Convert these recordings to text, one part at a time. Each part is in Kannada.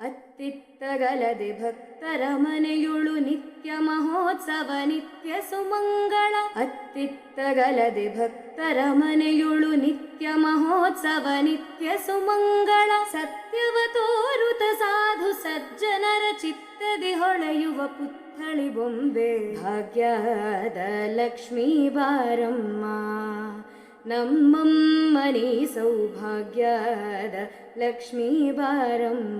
ಅತ್ತಿತ್ತಗಲದೆ ಭಕ್ತರ ಮನೆಯುಳು ನಿತ್ಯ ಮಹೋತ್ಸವ, ನಿತ್ಯ ಸುಮಂಗಳ. ಅತ್ತಿತ್ತಗಲದೆ ಭಕ್ತರ ಮನೆಯುಳು ನಿತ್ಯ ಮಹೋತ್ಸವ, ನಿತ್ಯ ಸುಮಂಗಳ. ಸತ್ಯವ ತೋರುತ ಸಾಧು ಸಜ್ಜನರ ಚಿತ್ತದಿ ಹೊಳೆಯುವ ಪುತ್ಥಳಿ ಬೊಂಬೆ. ಭಾಗ್ಯದ ಲಕ್ಷ್ಮೀ ಬಾರಮ್ಮ, ನಮ್ಮಮ್ಮನಿ ಸೌಭಾಗ್ಯದ ಲಕ್ಷ್ಮೀ ಬಾರಮ್ಮ.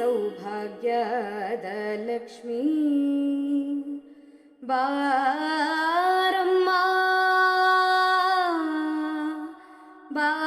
सौभाग्यदलक्ष्मी। बारम्मा बा